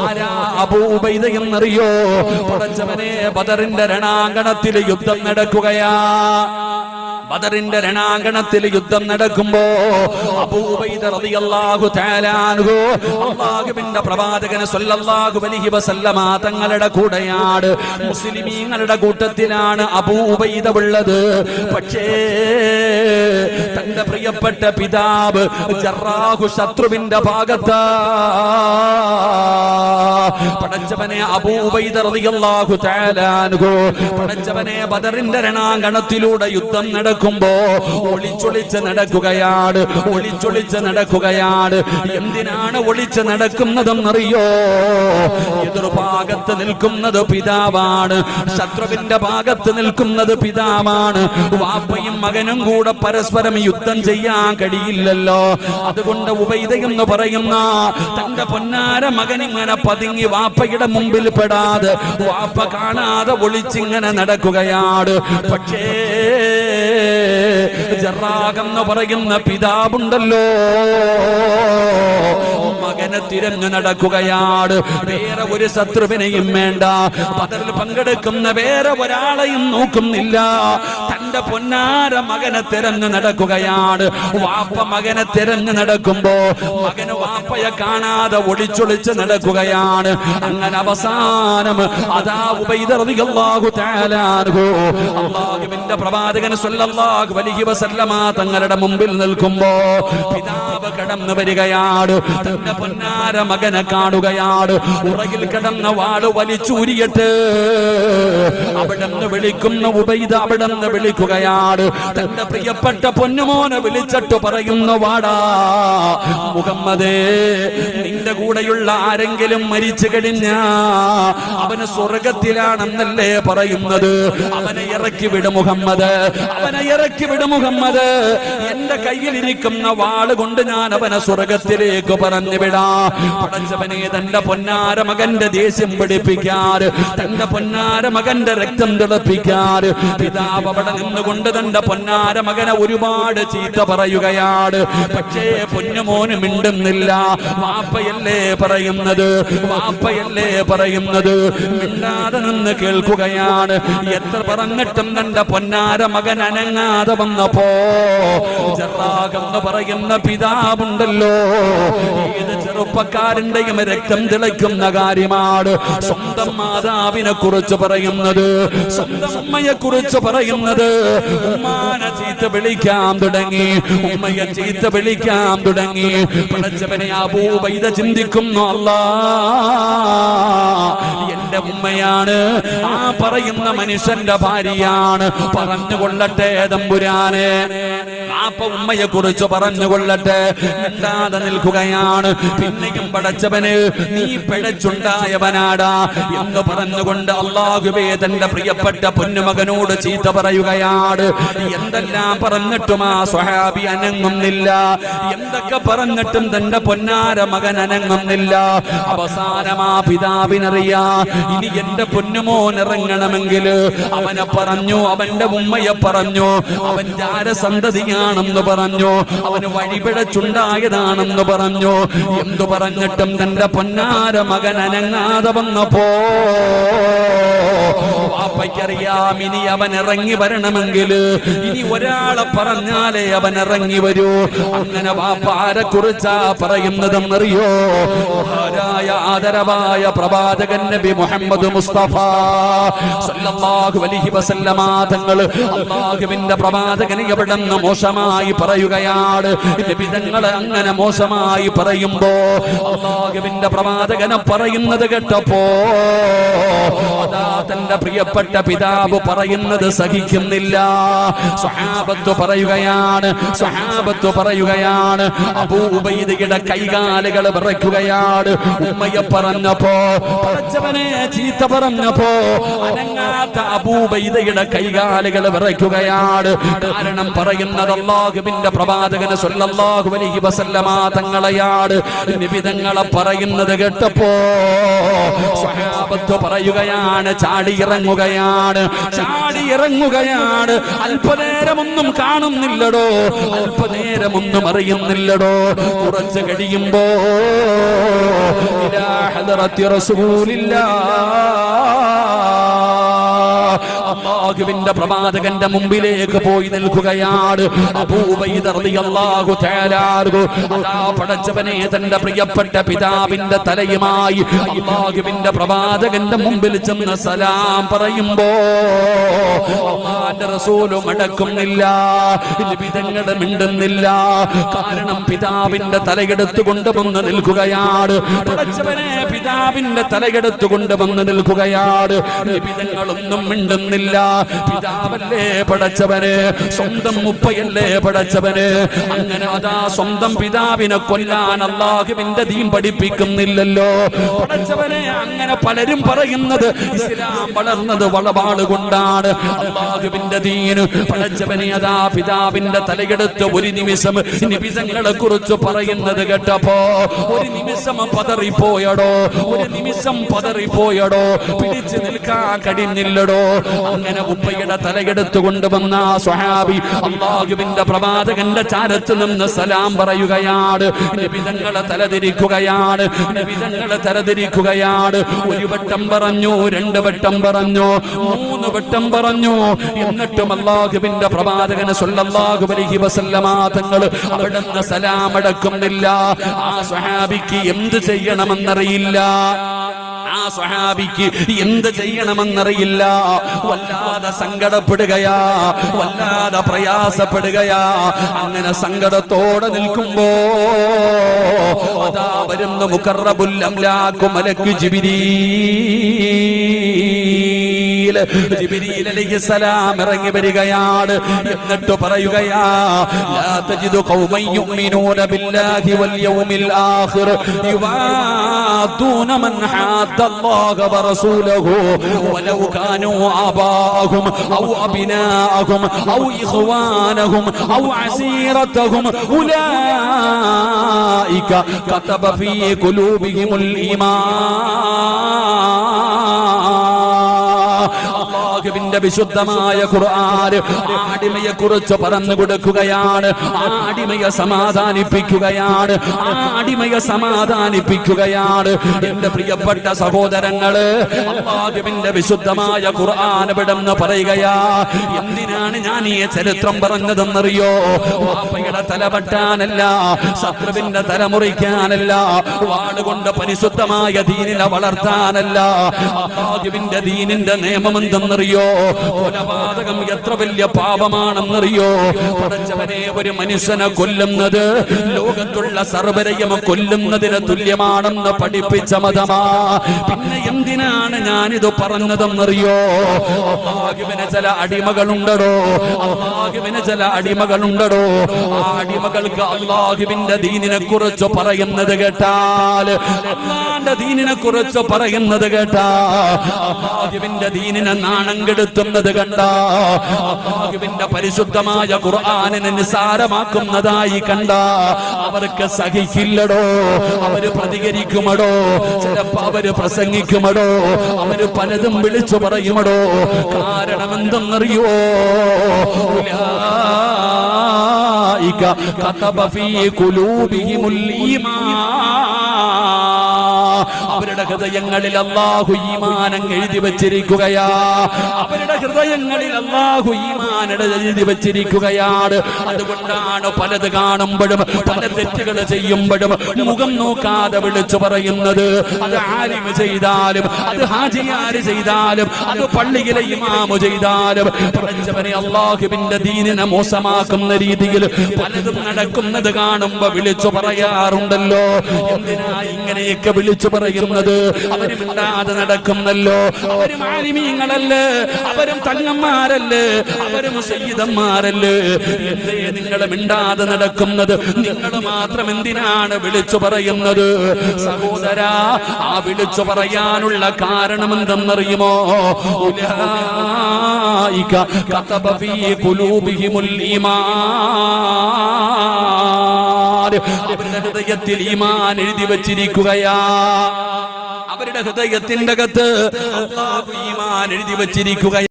ആരാ അബൂബൈദ എന്നറിയോ? പടച്ചവനെ ബദറിന്റെ രണാങ്കണത്തിൽ യുദ്ധം നടക്കുകയാ. ബദറിന്റെ രണാങ്കണത്തിൽ യുദ്ധം നടക്കുമ്പോ അല്ലാഹുവിന്റെ പ്രവാചകൻ സല്ലല്ലാഹു അലൈഹി വസല്ലമ തങ്ങളുടെ കൂടെയാണ്. മുസ്ലിമീങ്ങളുടെ കൂട്ടത്തിലാണ് അബൂബൈദ ഉള്ളത്. പക്ഷേ തന്റെ പ്രിയപ്പെട്ട പിതാവ് ജറാഹു ശത്രുവിന്റെ ഭാഗത്താ പടച്ചവനെ അബൂബൈദ റളിയല്ലാഹു തആല അൻഹു പടച്ചവനെ ബദറിന്റെ രണാങ്കണത്തിലൂടെ യുദ്ധം നടക്കുമ്പോ ഒളിച്ചൊളിച്ച് നടക്കുകയാണ് ഒളിച്ചൊളിച്ച് നടക്കുകയാണ് എന്തിനാണ് ഒളിച്ച് നടക്കുന്നതെന്നറിയോ? എതിർഭാഗത്ത് നിൽക്കുന്നത് പിതാവാണ് ശത്രുവിന്റെ ഭാഗത്ത് നിൽക്കുന്നത് പിതാവാണ്. വാപ്പയും മകനും കൂടെ പരസ്പരം യുദ്ധം ചെയ്യാൻ കഴിയില്ലല്ലോ. അതുകൊണ്ട് ഉപൈതയെന്ന് പറയുന്ന തന്റെ പൊന്നാര മകൻ ഇങ്ങനെ പതുങ്ങി വാപ്പയുടെ മുമ്പിൽ പെടാതെ വാപ്പ കാണാതെ ഒളിച്ചിങ്ങനെ നടക്കുകയാണ് പക്ഷേ ജറാകെന്ന് പറയുന്ന പിതാവുണ്ടല്ലോ. മകനെ തിരഞ്ഞു നടക്കുകയാണ്. വേറെ ഒരു ശത്രുവിനെയും വേണ്ട. പതറിൽ പങ്കെടുക്കുന്ന വേറെ ഒരാളെയും നോക്കുന്നില്ല. തന്റെ പൊന്നാര മകനെ തിരഞ്ഞു നടക്കുകയാണ്. വാപ്പ മകനെ തിരഞ്ഞു നടക്കുമ്പോ മകന് വാപ്പയെ കാണാതെ ഒളിച്ചൊളിച്ച് നടക്കുകയാണ്. അങ്ങനെ അവസാനം അതാ ഉപൈതറിയാകു അള്ളാഹുവിന്റെ പ്രവാചകൻ സല്ലല്ലാഹു അലൈഹി വസല്ലമ തങ്ങളുടെ മുമ്പിൽ നിൽക്കുമ്പോ പിതാവ് കടന്നു വരികയാണ്. തന്റെ പൊന്നാര മകനെ കാണുകയാണ്. ഉറകിൽ കിടന്ന വാൾ വലിച്ചൂരിയിട്ട്. അവിടെ നിന്ന് വിളിക്കുന്ന ഉപൈത അവിടെ നിന്ന് വിളിക്കുകയാണ് തന്റെ പ്രിയപ്പെട്ട പൊന്നുമോനെ വിളിച്ചിട്ട് പറയുന്ന വാടാ മുഹമ്മദേ നിന്റെ കൂടെയുള്ള ആരെങ്കിലും മരിച്ചു കഴിഞ്ഞ അവന് സ്വർഗത്തിലാണെന്നല്ലേ പറയുന്നത്. അവനെ ഇറക്കി വിട് മുഹമ്മദ് അവനെ ഇറക്കി വിട് മുഹമ്മദ്. എന്റെ കയ്യിൽ ഇരിക്കുന്ന വാൾ കൊണ്ട് ഞാൻ അവനെ സ്വർഗത്തിലേക്ക് പറഞ്ഞു വിടാ. പടച്ചവനെ തന്റെ പൊന്നാര മകന്റെ ദേഷ്യം പിടിപ്പിക്കാറ്. തന്റെ പൊന്നാര മകന്റെ രക്തം തിളപ്പിക്കാറ്. പിതാവ് അവിടെ നിന്നുകൊണ്ട് തന്റെ പൊന്നാര മകനെ ഒരുപാട് ചീത്ത പറയുകയാണ്. പക്ഷേ പൊന്നുമോന് മിണ്ടുന്നില്ല. വാപ്പയല്ലേ പറയുന്നത്? വാപ്പയല്ലേ പറയുന്നത്? മിണ്ടാതെ നിന്ന് കേൾക്കുകയാണ്. എത്ര പറഞ്ഞിട്ടും തന്റെ പൊന്നാര മകൻ അനങ്ങാതെ വന്നപ്പോ ജറാകെന്ന് പറയുന്ന പിതാവുണ്ടല്ലോ. ഏത് ചെറുപ്പക്കാരന്റെയും രക്തം തിളയ്ക്കുന്ന കാര്യമാണ് സ്വന്തം മാതാവിനെ കുറിച്ച് പറയുന്നത്. സ്വന്തം അമ്മയെ കുറിച്ച് പറയുന്നത്. ഉമ്മാനെ ചീത്ത വിളിക്കാൻ തുടങ്ങി. ഉമ്മയെ ചീത്ത വിളിക്കാൻ തുടങ്ങി. പടച്ചവനെ അബൂബൈദ ചിന്തിക്കുന്നു അല്ല എന്റെ ഉമ്മയാണ്. ആ പറയുന്ന മനുഷ്യന്റെ ഭാര്യയാണ്. പറഞ്ഞുകൊള്ളട്ടെ തമ്പുരാനെ. ആപ്പ ഉമ്മയെ കുറിച്ച് പറഞ്ഞുകൊള്ളട്ടെ. മിണ്ടാതെ നിൽക്കുകയാണ്. പിന്നെയും പടച്ചവന് നീ പിഴച്ചുണ്ടായവനാടാ എന്ന് പറഞ്ഞുകൊണ്ട് അള്ളാഹുബേ തന്റെ പ്രിയപ്പെട്ട പൊന്നുമകനോട് ചീത്ത പറയുകയാണ്. എന്തെല്ലാം പറഞ്ഞിട്ടും ആ സ്വഹാബി അനങ്ങുന്നില്ല. എന്തൊക്കെ പറഞ്ഞിട്ടും തന്റെ പൊന്നാര മകൻ അനങ്ങുന്നില്ല. അവസാനം ആ പിതാവിനറിയാ ഇനി എന്റെ പൊന്നുമോൻ ഇറങ്ങണമെങ്കിൽ അവനെ പറഞ്ഞു അവന്റെ ഉമ്മയെ പറഞ്ഞു അവൻ ജാരസന്തതിയാണെന്ന് പറഞ്ഞു. അവന് വഴിപിഴച്ചുണ്ടായതാണെന്ന് പറഞ്ഞു. എന്തു പറഞ്ഞിട്ടും തന്റെ പൊന്നാര മകൻ അനങ്ങാതെ വന്നപ്പോ വാപ്പയ്ക്കറിയാം ഇനി അവൻ ഇറങ്ങി വരണമെങ്കിൽ ഇനി ഒരാളെ പറഞ്ഞാലേ അവൻ ഇറങ്ങി വരൂ. അങ്ങനെ വാപ്പ ആരെ കുറിച്ചാ പറയുന്നതെന്നറിയോ? മഹാനായ ആദരവായ പ്രവാചകൻ നബി മുഹമ്മദ് മുസ്തഫ സല്ലല്ലാഹു അലൈഹി വസല്ലമ തങ്ങൾ അല്ലാഹുവിന്റെ പ്രവാചകനെ എവിടെന്ന് മോശമായി പറയുകയാണ്. നബി തങ്ങൾ അങ്ങനെ മോശമായി പറയുമ്പോ അല്ലാഹുവിന്റെ പ്രവാചകനെ പറയുന്നത് കേട്ടപ്പോ അതാ തന്റെ പ്രിയപ്പെട്ട പിതാവ് പറയുന്നത് സഹിക്കുന്നില്ല. സ്വഹാബത്ത് പറയുകയാണ് സ്വഹാബത്ത് പറയുകയാണ് അബൂബൈദയുടെ കൈകാലുകൾ വിറയ്ക്കുകയാണ്. ഉമ്മയെ പറഞ്ഞപ്പോ ചീത്ത പറഞ്ഞപ്പോ അനങ്ങാത്ത അബൂബൈദയുടെ കൈകാലുകൾ വിറയ്ക്കുകയാണ്. കാരണം പറയുന്നത് അള്ളാഹുവിന്റെ പ്രവാചകന് സല്ലല്ലാഹു അലൈഹി വസല്ലമ തങ്ങളെയാണ്. പറയുന്നത് കേട്ടപ്പോ സ്വഹാബത്ത് പറയുകയാണ് ചാടി ഇറങ്ങുകയാണ് ചാടി ഇറങ്ങുകയാണ്. അല്പനേരമൊന്നും കാണുന്നില്ലടോ അല്പനേരമൊന്നും അറിയുന്നില്ലടോ. കുറച്ച് കഴിയുമ്പോ ഇലാ ഹദറത്തി റസൂലില്ലാ. അള്ളാഹുവിന്റെ പ്രവാചകന്റെ മുമ്പിലേക്ക് പോയി നിൽക്കുകയാണ്. പടച്ചവനെ തന്റെ പ്രിയപ്പെട്ട പിതാവിന്റെ തലയുമായി അള്ളാഹുവിന്റെ പ്രവാചകന്റെ മുമ്പിൽ ചെന്ന് സലാം പറയുമ്പോ റസൂലും അടക്കുന്നില്ല മിണ്ടുന്നില്ല. കാരണം പിതാവിന്റെ തലയെടുത്തു കൊണ്ടുവന്ന് നിൽക്കുകയാണ്. പടച്ചവനെ പിതാവിന്റെ തലയെടുത്തു കൊണ്ടുവന്ന് നിൽക്കുകയാണ്. വിധങ്ങളൊന്നും മിണ്ടുന്നില്ല. പിതാവല്ലേ പടച്ചവന്? സ്വന്തം മുപ്പയല്ലേ പടച്ചവന്? അങ്ങനെ അതാ സ്വന്തം പിതാവിനെ കൊല്ലാൻ അള്ളാഹുവിന്റെ ദീൻ പഠിപ്പിക്കുന്നില്ലല്ലോ. പടച്ചവനെ അങ്ങനെ പലരും പറയുന്നത് ഇസ്ലാം വളർന്നത് വളപാട് കൊണ്ടാണ്. അള്ളാഹുവിന്റെ ദീന് പടച്ചവനെ അതാ പിതാവിന്റെ തലയെടുത്ത് ഒരു നിമിഷം നിമിഷങ്ങളെ കുറിച്ച് പറയുന്നത് കേട്ടപ്പോ ഒരു നിമിഷം പതറിപ്പോയടോ ഒരു നിമിഷം പതറിപ്പോയടോ പിടിച്ചു നിൽക്കാൻ കഴിഞ്ഞില്ലടോ. അങ്ങനെ ഉപ്പയുടെ തലയെടുത്ത് കൊണ്ടുവന്ന ആ സ്വഹാബി അള്ളാഹുവിന്റെ പ്രവാചകന്റെ ചാരത്ത് നിന്ന് സലാം പറയുകയാണ്. വിധങ്ങളെ തലതിരിക്കുകയാണ്. വിധങ്ങളെ തലതിരിക്കുകയാണ്. ഒരു വട്ടം പറഞ്ഞു രണ്ട് വട്ടം പറഞ്ഞു മൂന്ന് വട്ടം പറഞ്ഞു. എന്നിട്ടും അള്ളാഹുവിന്റെ പ്രവാചകന് സല്ലല്ലാഹു അലൈഹി വസല്ലമ തങ്ങൾ സലാം അടക്കുന്നില്ല ആ സ്വഹാബിക്ക് എന്ത് ചെയ്യണമെന്നറിയില്ല. ആ സ്വഹാബിക്ക് എന്ത് ചെയ്യണമെന്നറിയില്ല. വല്ലാതെ സങ്കടപ്പെടുകയാ വല്ലാതെ പ്രയാസപ്പെടുകയാ. അങ്ങനെ സങ്കടത്തോടെ നിൽക്കുമ്പോ അതാ വരുന്ന മുക്കറബുല്ലം ലാക്കുമലക്ക് ജിബിരീ. ജിബ്രീൽ അലൈഹിസ്സലാം ഇറങ്ങി വരികയാണ്. എന്നിട്ട് പറയുകയാ ലാ ബില്ലാഹി വൽ യൗമിൽ ആഖിർ മൻ വലൗ കാനൂ ആബാഹും ഔ ഔ ഇഖ്വാനഹും ഔ അസീറതഹും കതബ ഫീ ഖുലൂബിഹിമുൽ ഈമാൻ. അള്ളാഹുവിന്റെ വിശുദ്ധമായ ഖുർആൻ ആടിമയെ കുറിച്ച് പറഞ്ഞു കൊടുക്കുകയാണ്. ആടിമയെ സമാധാനിപ്പിക്കുകയാണ്. ആടിമയെ സമാധാനിപ്പിക്കുകയാണ്. എന്റെ പ്രിയപ്പെട്ട സഹോദരങ്ങൾ അള്ളാഹുവിന്റെ വിശുദ്ധമായ ഖുർആൻ വിടന്ന് പറയുകയാ എന്തിനാണ് ഞാൻ ഈ ചരിത്രം പറഞ്ഞതെന്നറിയോ? വാപ്പയുടെ തല വെട്ടാനല്ല ശത്രുവിന്റെ തല മുറിക്കാനല്ല വാളുകൊണ്ട് പരിശുദ്ധമായ ദീനിനെ വളർത്താനല്ല അള്ളാഹുവിന്റെ ദീനിന്റെ നിയമം എന്തെന്നറിയോ? കൊലപാതകം എത്ര വലിയ പാപമാണെന്നറിയോ? പടച്ചവനെ ഒരു മനുഷ്യനെ കൊല്ലുന്നത് ലോകത്തുള്ള സർവരെയും കൊല്ലുന്നതിന് തുല്യമാണെന്ന് പഠിപ്പിച്ച മതമാ. പിന്നെ എന്തിനാണ് ഞാനിത് പറഞ്ഞതെന്നറിയോ? അള്ളാഹുവിന് ചില അടിമകളുണ്ടടോ. അള്ളാഹുവിന് ചില അടിമകളുണ്ടടോ. ആ അടിമകൾക്ക് അള്ളാഹുവിന്റെ ദീനിനെ കുറിച്ച് പറയുന്നത് കേട്ടാൽ അള്ളാന്റെ ദീനിനെ കുറിച്ച് പറയുന്നത് കേട്ടാ. അള്ളാഹുവിന്റെ ദീനിനെ നാണം കെടുത്തുന്നത് കണ്ട? പരിശുദ്ധമായ ഖുർആനിനെ നിസാരമാക്കുന്നതായി കണ്ട? അവർക്ക് സഹിക്കില്ലടോ. അവർ പ്രതികരിക്കുമടോ. ചിലപ്പോ അവർ പ്രസംഗിക്കുമടോ. അവർ പലതും വിളിച്ചു പറയുമടോ. കാരണം എന്തെന്നറിയോ കഥ ഫീ ഖുലൂബിഹിമുൽ ഈമാൻ. അവരുടെ ഹൃദയങ്ങളിൽ അള്ളാഹു ഈമാനം എഴുതി വച്ചിരിക്കുകയാ. അവരുടെ ഹൃദയങ്ങളിൽ അള്ളാഹു ഈമാനട എഴുതി വച്ചിരിക്കുകയാണ്. അതുകൊണ്ടാണ് പലത് കാണുമ്പോഴും പല തെറ്റുകൾ ചെയ്യുമ്പോഴും മുഖം നോക്കാതെ വിളിച്ചു പറയുന്നത്. അത് ആരും ചെയ്താലും അത് ഹാജിയാര് ചെയ്താലും അത് പള്ളിയിലെ ഇമാമു ചെയ്താലും പഠിച്ചവനെ അള്ളാഹുവിന്റെ ദീനിനെ മോശമാക്കുന്ന രീതിയിൽ പലതും നടക്കുന്നത് കാണുമ്പോ വിളിച്ചു പറയാറുണ്ടല്ലോ. എന്തിനാ ഇങ്ങനെയൊക്കെ വിളിച്ചു പറയുന്നത്? അവർ മിണ്ടാതെ നടക്കുന്നല്ലോ. അവരും ആലിമീങ്ങളല്ലേ. അവരും തങ്ങന്മാരല്ലേ. അവരും സയ്യിദന്മാരല്ലേ. നിങ്ങളെ നിങ്ങൾ മിണ്ടാതെ നടക്കുന്നത്? നിങ്ങൾ മാത്രം എന്തിനാണ് വിളിച്ചു പറയുന്നത്? സഹോദര ആ വിളിച്ചു പറയാനുള്ള കാരണം എന്തെന്നറിയുമോ? അവരുടെ ഹൃദയത്തിൽ ഈമാൻ എഴുതി വച്ചിരിക്കുകയാ. അവന്റെ ഹൃദയത്തിന്റെ അകത്ത് എഴുതി വച്ചിരിക്കുകയാണ്.